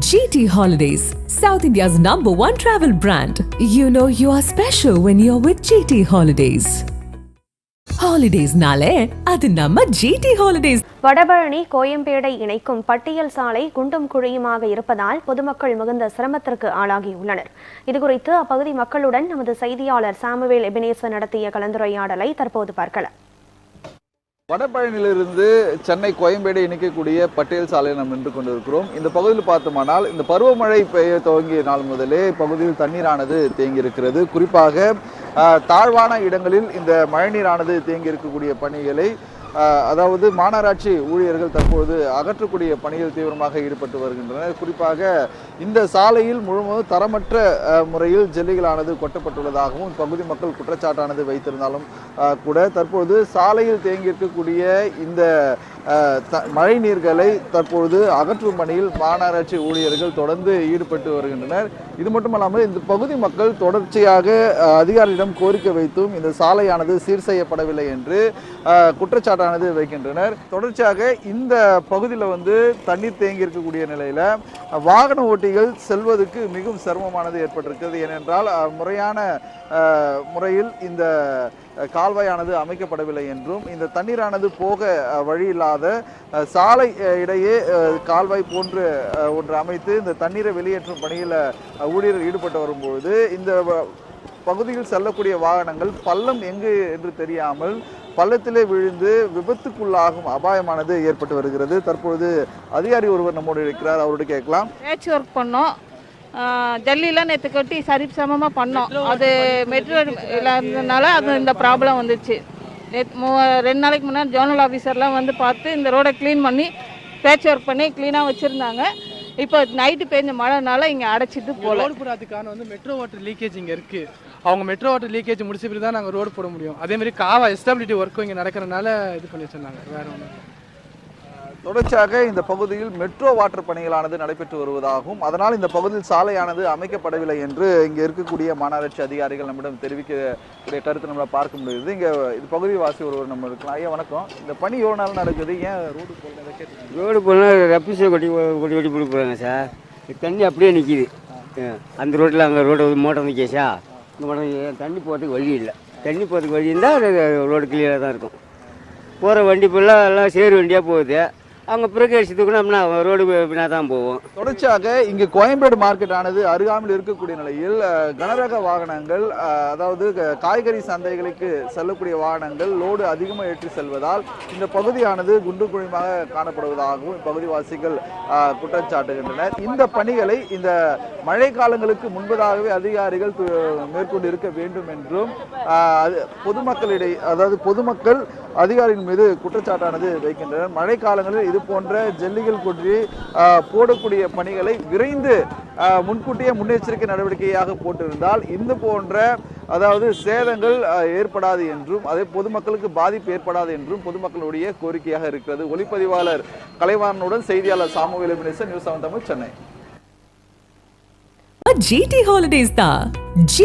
GT Holidays, South India's number one travel brand. You know you are special when you're with GT Holidays. ஹாலிடேஸ்னாலே அது நம்ம GT holidays Vadapalani கோயம்பேடை இணைக்கும் பட்டியல் சாலை குண்டும் குழியுமாக இருப்பதால் பொதுமக்கள் மிகுந்த சிரமத்திற்கு ஆளாகியுள்ளனர் இதுகுறித்து அப்பகுதி மக்களுடன் நமது செய்தியாளர் சாமுவேல் எபினேசன் நடத்திய கலந்துரையாடலை தற்போது பார்க்கலாம் வடபழனியிலிருந்து சென்னை கோயம்பேடு இணைக்கக்கூடிய பட்டேல் சாலையில் நாம் நின்று கொண்டிருக்கிறோம். இந்த பகுதியில் பார்த்தோமானால் இந்த பருவமழை பெய்ய துவங்கிய நாள் முதலே இப்பகுதியில் தண்ணீரானது தேங்கி இருக்கிறது குறிப்பாக தாழ்வான இடங்களில் இந்த மழைநீரானது தேங்கி இருக்கக்கூடிய பணிகளை அதாவது மாநகராட்சி ஊழியர்கள் தற்போது அகற்றக்கூடிய பணியில் தீவிரமாக ஈடுபட்டு வருகின்றனர். குறிப்பாக இந்த சாலையில் முழுவதும் தரமற்ற முறையில் ஜெல்லிகளானது கொட்டப்பட்டுள்ளதாகவும் பகுதி மக்கள் குற்றச்சாட்டானது வைத்திருந்தாலும் கூட தற்போது சாலையில் தேங்கியிருக்கக்கூடிய இந்த த- மழை நீர்களை தற்பொழுது அகற்றும் பணியில் மாநகராட்சி ஊழியர்கள் தொடர்ந்து ஈடுபட்டு வருகின்றனர். இது மட்டுமல்லாமல் இந்த பகுதி மக்கள் தொடர்ச்சியாக அதிகாரிகளிடம் கோரிக்கை வைத்தும் இந்த சாலையானது சீர் செய்யப்படவில்லை என்று குற்றச்சாட்டானது வைக்கின்றனர். தொடர்ச்சியாக இந்த பகுதியில் வந்து தண்ணீர் தேங்கி இருக்கக்கூடிய நிலையில் வாகன ஓட்டிகள் செல்வதற்கு மிகவும் சிரமமானது ஏற்பட்டிருக்கிறது. ஏனென்றால் முறையான முறையில் இந்த கால்வாயானது அமைக்கப்படவில்லை என்றும் இந்த தண்ணீரானது போக வழி இல்லாத அஹ், சாலை இடையே கால்வாய் போன்று ஒன்று அமைத்து இந்த தண்ணீரை வெளியேற்றும் பணியில் ஊழியர்கள் ஈடுபட்டு வரும்பொழுது இந்த வ- பகுதியில் செல்லக்கூடிய வாகனங்கள் பள்ளம் எங்கு என்று தெரியாமல் பள்ளத்திலே விழுந்து விபத்துக்குள்ளாகும் அபாயமானது ஏற்பட்டு வருகிறது. தற்பொழுது அதிகாரி ஒருவர் நம்மோடு இருக்கிறார். அவரோடு கேட்கலாம். பேட்ச் ஒர்க் பண்ணோம். ஜல்லிலாம் நேற்று கட்டி சரி சமமாக பண்ணோம் அது மெட்ரோ இல்லாததுனால அது இந்த ப்ராப்ளம் வந்துச்சு. ரெண்டு நாளைக்கு முன்னாடி ஜோனல் ஆஃபீஸர்லாம் வந்து பார்த்து இந்த ரோடை க்ளீன் பண்ணி பேட்ச் ஒர்க் பண்ணி க்ளீனாக வச்சுருந்தாங்க. இப்போ நைட்டு பெஞ்ச மழைனால இங்கே அடைச்சிட்டு போகல. ரோடு வந்து மெட்ரோ வாட்டர் லீக்கேஜ் இங்கே இருக்குது அவங்க மெட்ரோ வாட்டர் லீக்கேஜ் முடிச்ச தான் நாங்கள் ரோடு போட முடியும். அதே மாதிரி காவா எஸ்டாபிலிட்டி ஒர்க்கும் இங்கே நடக்கிறனால இது பண்ணி வச்சிருந்தாங்க. வேற ஒன்று தொடர்ச்சியாக இந்த பகுதியில் மெட்ரோ வாட்டர் பணிகளானது நடைபெற்று வருவதாகவும் அதனால் இந்த பகுதியில் சாலையானது அமைக்கப்படவில்லை என்று இங்கே இருக்கக்கூடிய மாநகராட்சி அதிகாரிகள் நம்மிடம் தெரிவிக்கக்கூடிய கருத்து நம்மளால் பார்க்க முடியுது. இங்கே இது பகுதி வாசி ஒருவர் நம்ம இருக்கலாம். ஐயா வணக்கம். இந்த பணி எவ்வளோ நாள் நடக்குது? ஏன் ரோடு போடுறதை ரோடு போனால் ரப்பிஸை கொட்டி கொட்டி கொட்டி போட்டு சார். தண்ணி அப்படியே நிற்கிது அந்த ரோட்டில் அங்கே ரோடு மோட்டர் நிற்கேஷா இந்த மோட்டர் தண்ணி போகிறதுக்கு வழி இல்லை. தண்ணி போகிறதுக்கு வழி இருந்தால் ரோடு கிளியராக தான் இருக்கும். போகிற வண்டி ஃபுல்லாக எல்லாம் சேரு வண்டியாக போகுது. அவங்க பிறகு அடிச்சதுக்குன்னா ரோடு பின்னா தான் போவோம். தொடர்ச்சியாக இங்கு கோயம்பேடு மார்க்கெட் ஆனது அருகாமையில் இருக்கக்கூடிய நிலையில் கனரக வாகனங்கள் அதாவது க- காய்கறி சந்தைகளுக்கு செல்லக்கூடிய வாகனங்கள் லோடு அதிகமாக ஏற்றி செல்வதால் இந்த பகுதியானது குண்டு குழிமாக காணப்படுவதாகவும் இப்பகுதிவாசிகள் குற்றம் குற்றச்சாட்டுகின்றனர் இந்த பணிகளை இந்த மழை காலங்களுக்கு முன்பதாகவே அதிகாரிகள் மேற்கொண்டு இருக்க வேண்டும் என்றும் அது பொதுமக்களிடையே அதாவது பொதுமக்கள் அதிகாரிகள் மீது குற்றச்சாட்டானது வைக்கின்றனர். மழை காலங்களில் இது போன்ற ஜல்லிகள் கொட்டி போடக்கூடிய பணிகளை விரைந்து முன்கூட்டியே முன்னெச்சரிக்கை நடவடிக்கையாக போட்டிருந்தால் இந்த போன்ற அதாவது சேதங்கள் ஏற்படாது என்றும் அதே பொதுமக்களுக்கு பாதிப்பு ஏற்படாது என்றும் பொதுமக்களுடைய கோரிக்கையாக இருக்கிறது. ஒளிப்பதிவாளர் கலைவாணனுடன் செய்தியாளர் Samuel news seven Tamil Chennai. GD holidays தான். ஜி